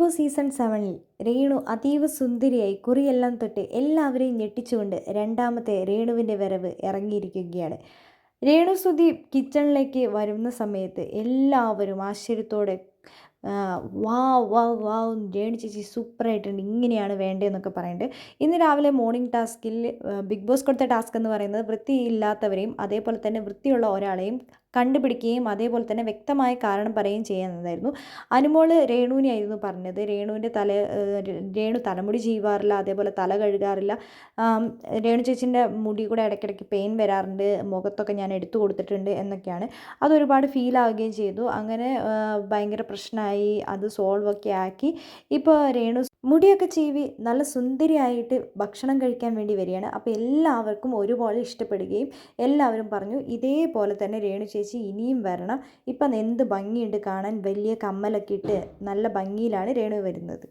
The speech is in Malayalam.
ബോസ് സീസൺ സെവനിൽ രേണു അതീവ സുന്ദരിയായി കുറിയെല്ലാം തൊട്ട് എല്ലാവരെയും ഞെട്ടിച്ചുകൊണ്ട് രണ്ടാമത്തെ രേണുവിന്റെ വരവ് ഇറങ്ങിയിരിക്കുകയാണ്. രേണു സുദീപ് കിച്ചണിലേക്ക് വരുന്ന സമയത്ത് എല്ലാവരും ആശ്ചര്യത്തോടെ വാ വാ വാ രേണു ചേച്ചി സൂപ്പറായിട്ടുണ്ട് ഇങ്ങനെയാണ് വേണ്ടതെന്നൊക്കെ പറയുന്നുണ്ട്. ഇന്ന് രാവിലെ മോർണിംഗ് ടാസ്കിൽ ബിഗ് ബോസ് കൊടുത്ത ടാസ്ക് എന്ന് പറയുന്നത് വൃത്തിയില്ലാത്തവരെയും അതേപോലെ തന്നെ വൃത്തിയുള്ള ഒരാളെയും കണ്ടുപിടിക്കുകയും അതേപോലെ തന്നെ വ്യക്തമായ കാരണം പറയുകയും ചെയ്യുന്നതായിരുന്നു. അനുമോൾ രേണുവിനെയായിരുന്നു പറഞ്ഞത്. രേണുവിന്റെ തല രേണു തലമുടി ചെയ്യുവാറില്ല അതേപോലെ തല കഴുകാറില്ല. രേണു ചേച്ചിന്റെ മുടി കൂടെ ഇടയ്ക്കിടയ്ക്ക് പെയിൻ വരാറുണ്ട് മുഖത്തൊക്കെ ഞാൻ എടുത്തു കൊടുത്തിട്ടുണ്ട് എന്നൊക്കെയാണ്. അതൊരുപാട് ഫീൽ ആവുകയും ചെയ്തു. അങ്ങനെ ഭയങ്കര പ്രശ്നമായി അത് സോൾവ് ഒക്കെ ആക്കി. ഇപ്പോൾ രേണു മുടിയൊക്കെ ചീവി നല്ല സുന്ദരിയായിട്ട് ഭക്ഷണം കഴിക്കാൻ വേണ്ടി വരികയാണ്. അപ്പോൾ എല്ലാവർക്കും ഒരുപോലെ ഇഷ്ടപ്പെടുകയും എല്ലാവരും പറഞ്ഞു ഇതേപോലെ തന്നെ രേണു ചേച്ചി ഇനിയും വരണം. ഇപ്പം എന്ത് ഭംഗിയുണ്ട് കാണാൻ. വലിയ കമ്മലൊക്കെ ഇട്ട് നല്ല ഭംഗിയിലാണ് രേണു വരുന്നത്.